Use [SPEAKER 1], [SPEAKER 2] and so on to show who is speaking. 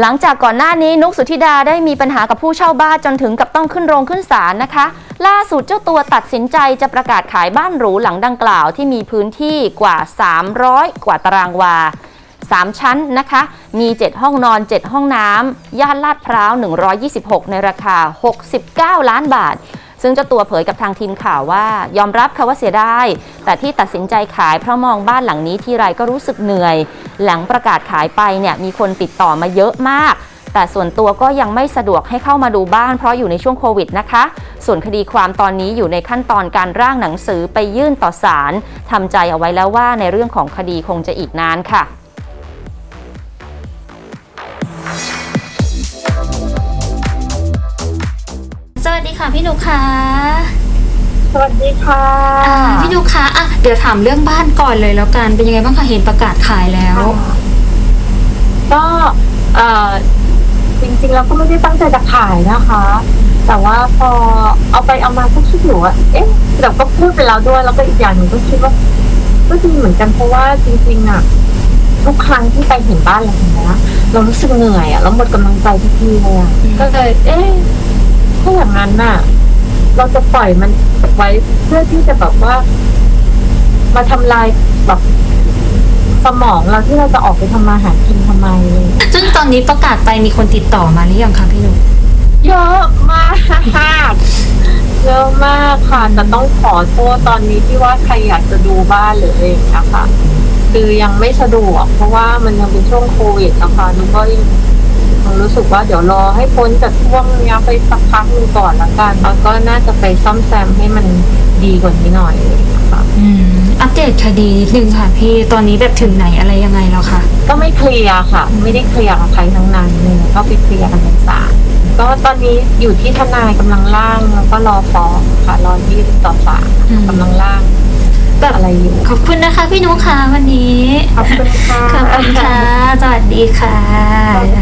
[SPEAKER 1] หลังจากก่อนหน้านี้นุกสุธิดาได้มีปัญหากับผู้เช่าบ้านจนถึงกับต้องขึ้นโรงขึ้นศาลนะคะ ล่าสุดเจ้าตัวตัดสินใจจะประกาศขายบ้านหรูหลังดังกล่าวที่มีพื้นที่กว่า 300 กว่าตารางวา 3 ชั้นนะคะ มี 7 ห้องนอน 7 ห้องน้ำย่านลาดพร้าว 126 ในราคา 69 ล้านบาท ซึ่งเจ้าตัวเผยกับทางทีมข่าวว่ายอมรับค่ะว่าเสียดายแต่ที่ตัดสินใจขายเพราะมองบ้านหลังนี้ที่ไรก็รู้สึกเหนื่อย หลังประกาศขายไปเนี่ยมีคนติดต่อมาเยอะมาก แต่ส่วนตัวก็ยังไม่สะดวกให้เข้ามาดูบ้านเพราะอยู่ในช่วงโควิดนะคะ ส่วนคดีความตอนนี้อยู่ในขั้นตอนการร่างหนังสือไปยื่นต่อศาลทำใจเอาไว้แล้วว่าในเรื่องของคดีคงจะอีกนานค่ะ
[SPEAKER 2] ค่ะพี่นุกค่ะ
[SPEAKER 3] สวัสดีค่ะ
[SPEAKER 2] อ่าพี่นุกค่ะอะเดี๋ยวถามเรื่องบ้านก่อนเลยแล้วกันเป็นยังไงบ้างคะเห็นประกาศขายแล้ว
[SPEAKER 3] ก็เอ่อจริงๆเราก็ไม่ได้ตั้งใจจะขายนะคะ แต่ว่าพอเอาไปเอามาก็คิดอยู่ว่าเอ๊ะเราก็พูดไปแล้วด้วยแล้วก็อีกอย่างหนึ่งก็คิดว่าก็ดีเหมือนกันเพราะว่าจริง ๆอะทุกครั้งที่ไปเห็นบ้านหลังเนี้ยเรารู้สึกเหนื่อยอะแล้วหมดกำลังใจทุกทีเลยอะ
[SPEAKER 2] อืม
[SPEAKER 3] ก็เลยเอ๊ะ ถ้าอย่างนั้นน่ะ เราจะปล่อยมันไว้เพื่อที่จะแบบว่า มาทำลายแบบสมองเราที่เราจะออกไปทำมาหากินทำไมอะไรอย่างเงี้ย
[SPEAKER 2] ซึ่งตอนนี้ประกาศไปมีคนติดต่อมาหรือยังคะพี่นุก
[SPEAKER 3] เยอะมากเยอะมากค่ะแต่ต้องขอโทษตอนนี้ที่ว่าใครอยากจะดูบ้านหรืออะไรอย่างเงี้ยค่ะคือยังไม่สะดวกเพราะว่ามันยังเป็นช่วงโควิดนะคะนุกก็ยัง ยังรู้สึกว่าเดี๋ยวรอให้พ้นจากช่วงเนี้ยไปสักพักหนึงก่อนละกันแล้วก็น่าจะไปซ่อมแซมให้มันดีกว่านี้หน่อยอะไรอย่างเงี้ยค่ะ
[SPEAKER 2] อืมอัปเดตคดีนิดนึงค่ะพี่ตอนนี้แบบถึงไหนอะไรยังไงแล้วคะ
[SPEAKER 3] ก็ไม่เคลียร์ค่ะ ไม่ได้เคลียร์กับใครทั้งนั้นเลยก็ไปเคลียร์กันในศาลก็ตอนนี้อยู่ที่ทนายกำลังร่างแล้วก็รอฟ้องค่ะรอยื่นต่อศาล
[SPEAKER 2] อืม
[SPEAKER 3] กำลังร่าง
[SPEAKER 2] แบบ
[SPEAKER 3] อะไรอยู่
[SPEAKER 2] ขอบคุณนะคะพี่นุกค่ะวันนี้
[SPEAKER 3] ขอบคุณค่ะ
[SPEAKER 2] ขอบคุณค่ะ สวัสดีค่ะ